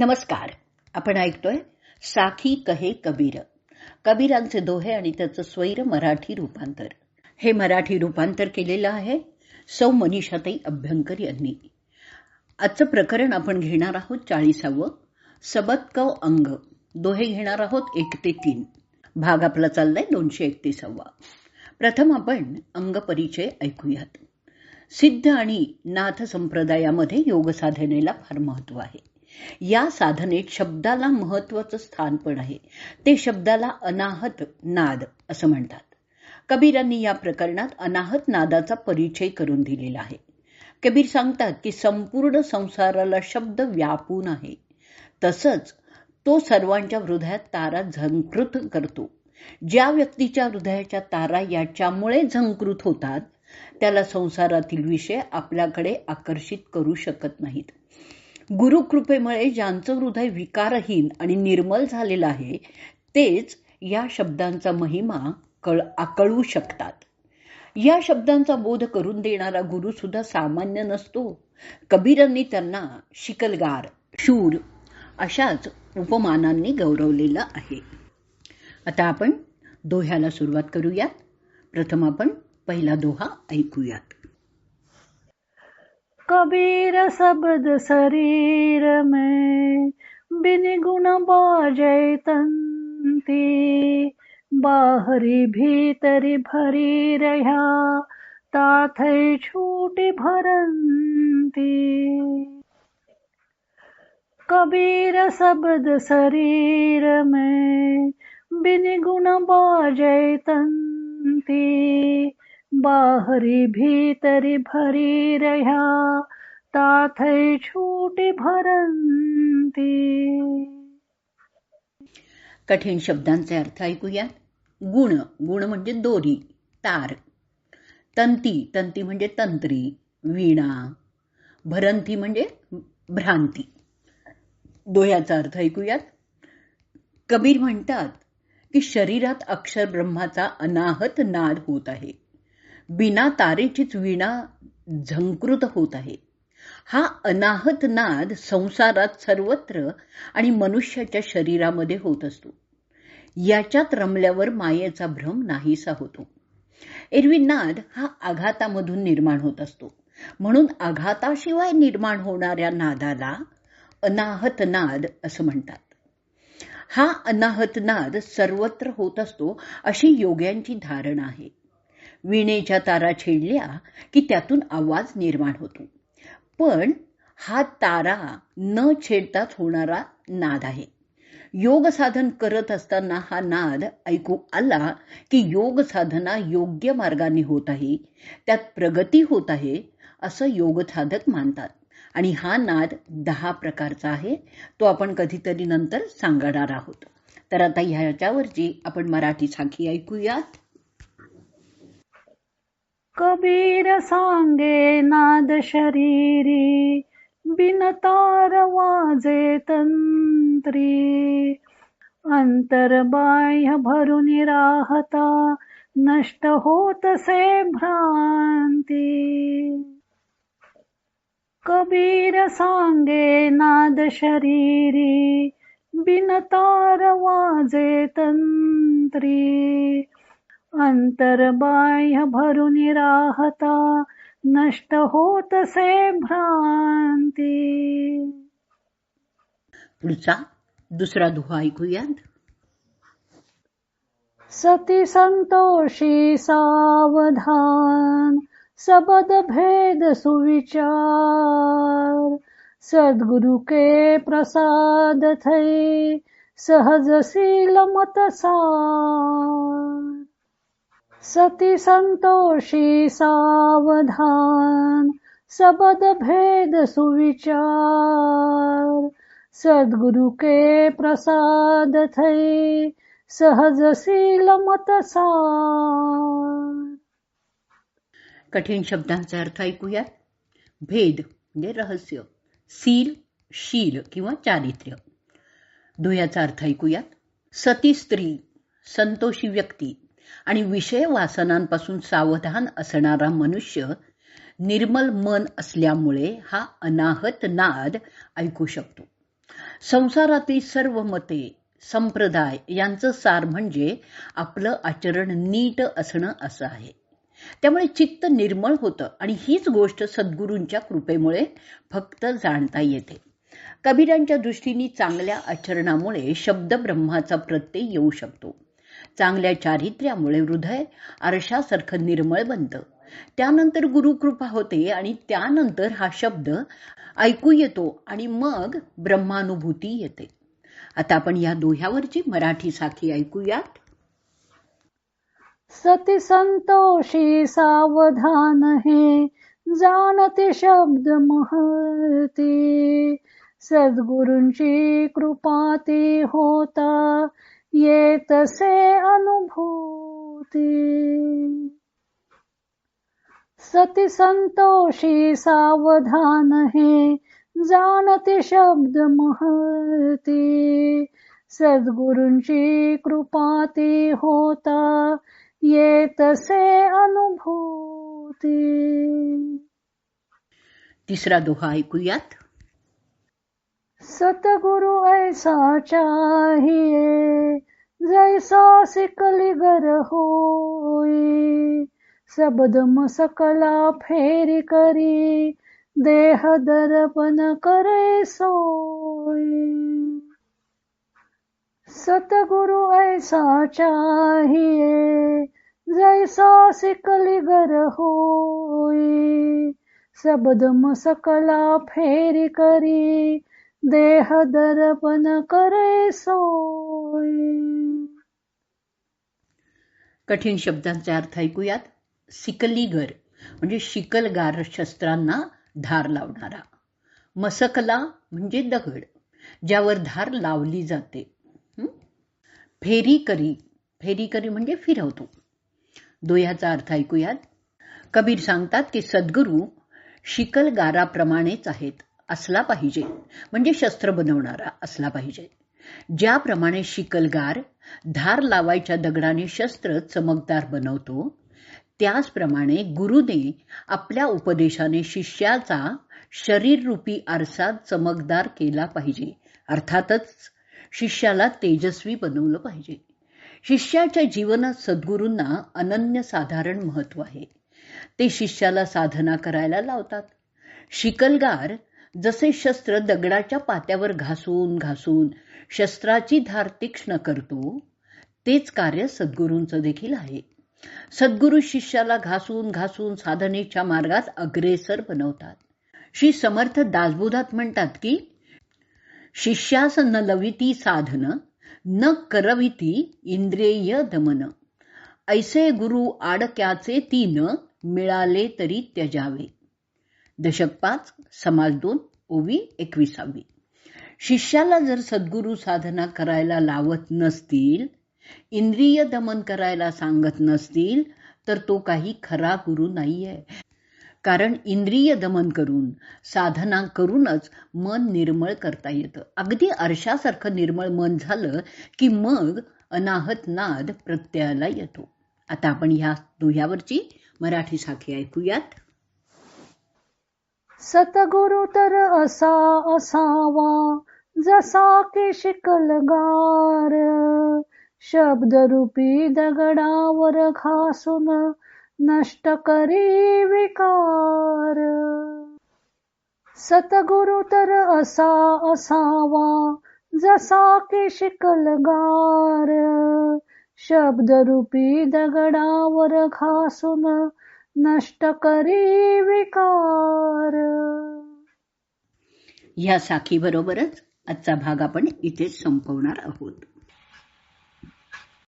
नमस्कार. आपण ऐकतोय साखी कहे कबीर. कबीरांचे दोहे आणि त्याचं स्वैर मराठी रूपांतर. हे मराठी रूपांतर केलेलं आहे सौ मनीषाताई अभ्यंकर यांनी. आजचं प्रकरण आपण घेणार आहोत चाळीसावं. सबतकव अंग. दोहे घेणार आहोत एक ते तीन. भाग आपला चाललाय दोनशे एकतीसावा. प्रथम आपण अंग परिचय ऐकूयात. सिद्ध आणि नाथ संप्रदायामध्ये योग साधनेला फार महत्त्व आहे. या साधनेत शब्दाला महत्वाचं स्थान पण आहे. ते शब्दाला अनाहत नाद असं म्हणतात. कबीरांनी या प्रकरणात अनाहत नादाचा परिचय करून दिलेला आहे. कबीर सांगतात की संपूर्ण संसाराला शब्द व्यापून आहे. तसंच तो सर्वांच्या हृदयात तारा झंकृत करतो. ज्या व्यक्तीच्या हृदयाच्या तारा याच्यामुळे झंकृत होतात त्याला संसारातील विषय आपल्याकडे आकर्षित करू शकत नाहीत. गुरुकृपेमुळे ज्यांचं हृदय विकारहीन आणि निर्मल झालेलं आहे तेच या शब्दांचा महिमा कळ आकळू शकतात. या शब्दांचा बोध करून देणारा गुरुसुद्धा सामान्य नसतो. कबीरांनी त्यांना शिकलगार शूर अशाच उपमानांनी गौरवलेलं आहे. आता आपण दोह्याला सुरुवात करूयात. प्रथम आपण पहिला दोहा ऐकूयात. कबीर शब्द शरीर में, बिन गुण बाजय तंती। बाहरी भीतरी भरी रह्या ताथै छूटी भरंती। कबीर शब्द शरीर में, बिन गुण बाजय तंती। बाहरी भीतरी भरी रह्या ताथै छूटी भरंती. कठीण शब्दांचे अर्थ ऐकूयात. गुण गुण म्हणजे दोरी तार. तंती तंती म्हणजे तंत्री वीणा. भरंती म्हणजे भ्रांती. दोह्याचा अर्थ ऐकूयात. कबीर म्हणतात की शरीरात अक्षर ब्रह्माचा अनाहत नाद होत आहे. बिना तारेचीच वीणा झंकृत होत आहे. हा अनाहत नाद संसारात सर्वत्र आणि मनुष्याच्या शरीरामध्ये होत असतो. याच्यात रमल्यावर मायेचा भ्रम नाहीसा होतो. एरवी नाद हा आघातामधून निर्माण होत असतो. म्हणून आघाताशिवाय निर्माण होणाऱ्या नादाला अनाहत नाद असं म्हणतात. हा अनाहत नाद सर्वत्र होत असतो अशी योग्यांची धारणा आहे. विणेच्या तारा छेडल्या की त्यातून आवाज निर्माण होतो. पण हा तारा न छेडताच होणारा नाद आहे. योग साधन करत असताना हा नाद ऐकू आला की योग साधना योग्य मार्गाने होत आहे त्यात प्रगती होत आहे असं योग साधक मानतात. आणि हा नाद दहा प्रकारचा आहे तो आपण कधीतरी नंतर सांगणार आहोत. तर आता ह्याच्यावरची आपण मराठी साखी ऐकूयात. कबीर सांगे नाद शरीरी बिनतार वाजे तंत्री. अंतर बाह्य भरून राहता नष्ट होत से भ्रांती. कबीर सांगे नाद शरीरी बिनतार वाजे तंत्री. अंतर बाह्य भरून राहता नष्ट होत से भ्रांती. पुढचा दुसरा दुहा ऐकूयात. सती संतोषी सावधान सबद भेद सुविचार. सद्गुरु के प्रसाद थे सहजशील मत सार. सती संतोषी सावधान सबद भेद सुविचार. सद्गुरु के प्रसाद थै सहजशील मतसार कठीण शब्दांचा अर्थ ऐकूयात भेद म्हणजे रहस्य सील शील किंवा चारित्र्य. दुयाचा अर्थ ऐकूयात सती स्त्री संतोषी व्यक्ती आणि विषय वासनांपासून सावधान असणारा मनुष्य निर्मल मन असल्यामुळे हा अनाहत नाद ऐकू शकतो. संसारातील सर्व मते संप्रदाय यांचं सार म्हणजे आपलं आचरण नीट असणं असं आहे. त्यामुळे चित्त निर्मळ होतं आणि हीच गोष्ट सद्गुरूंच्या कृपेमुळे फक्त जाणता येते. कबीरांच्या दृष्टीने चांगल्या आचरणामुळे शब्द ब्रह्माचा प्रत्यय येऊ शकतो. चांगल्या चारित्र्यामुळे हृदय आरशासारखं निर्मळ बनतं. त्यानंतर गुरुकृपा होते आणि त्यानंतर हा शब्द ऐकू येतो आणि मग ब्रह्मानुभूती येते. आता आपण या दोह्यावरची मराठी साखी ऐकूयात. सती संतोषी सावधान हे जाणते शब्द महती. सद्गुरूंची कृपा ती होता येतसे अनुभूति। सती संतोषी सावधान है जाणते शब्द महती। सद्गुरूंची कृपा ती होता ये तसे अनुभूती। तिसरा दोहा ऐकूयात। सतगुरु ऐसा चाहिए जैसा सिकली गर होई सबदम सकला फेरी करी देह दर्पण करे सोई सतगुरु ऐसा चाहिए जैसा सिकली गर होई सबदम सकला फेरी करी देह दर्पण करे सोय. कठीण शब्दांचे अर्थ ऐकूयात. सिकलीगर म्हणजे शिकलगार शस्त्रांना धार लावणारा. मसकला म्हणजे दगड ज्यावर धार लावली जाते. फेरी करी फेरी करी म्हणजे फिरवतो. दोह्याचा अर्थ ऐकूयात. कबीर सांगतात की सद्गुरू शिकलगाराप्रमाणेच आहेत. असला पाहिजे. म्हणजे शस्त्र बनवणारा असला पाहिजे. ज्याप्रमाणे शिकलगार धार लावायच्या दगडाने शस्त्र चमकदार बनवतो त्याचप्रमाणे गुरुने आपल्या उपदेशाने शिष्याचा शरीररूपी आरसा चमकदार केला पाहिजे. अर्थातच शिष्याला तेजस्वी बनवलं पाहिजे. शिष्याच्या जीवनात सद्गुरूंना अनन्य साधारण महत्त्व आहे. ते शिष्याला साधना करायला लावतात. शिकलगार जसे शस्त्र दगडाच्या पात्यावर घासून घासून शस्त्राची धार तीक्ष्ण करतो तेच कार्य सद्गुरूंचं देखील आहे. सद्गुरू शिष्याला घासून घासून साधनेच्या मार्गात अग्रेसर बनवतात. श्री समर्थ दासबोधात म्हणतात की शिष्यास न लविती साधन न करविती इंद्रिय दमन. ऐसे गुरु आडक्याचे तीन मिळाले तरी त्यजावे दशक पाच समाज दोन ओवी एकविसावी. शिष्याला जर सद्गुरू साधना करायला लावत नसतील इंद्रिय दमन करायला सांगत नसतील तर तो काही खरा गुरु नाहीये. कारण इंद्रिय दमन करून साधना करूनच मन निर्मळ करता येतं. अगदी आरशासारखं निर्मळ मन झालं की मग अनाहत नाद प्रत्ययाला येतो. आता आपण ह्या दुह्यावरची मराठी साखी ऐकूयात. सतगुरु तर असा असावा जसा की शिकलगार. शब्दरूपी दगडावर घासून नष्ट करी विकार. सतगुरु तर असा असावा जसा की शिकलगार. शब्दरूपी दगडावर घासून नष्ट करी विकार. ह्या साखीबरोबरच आजचा भाग आपण इथेच संपवणार आहोत.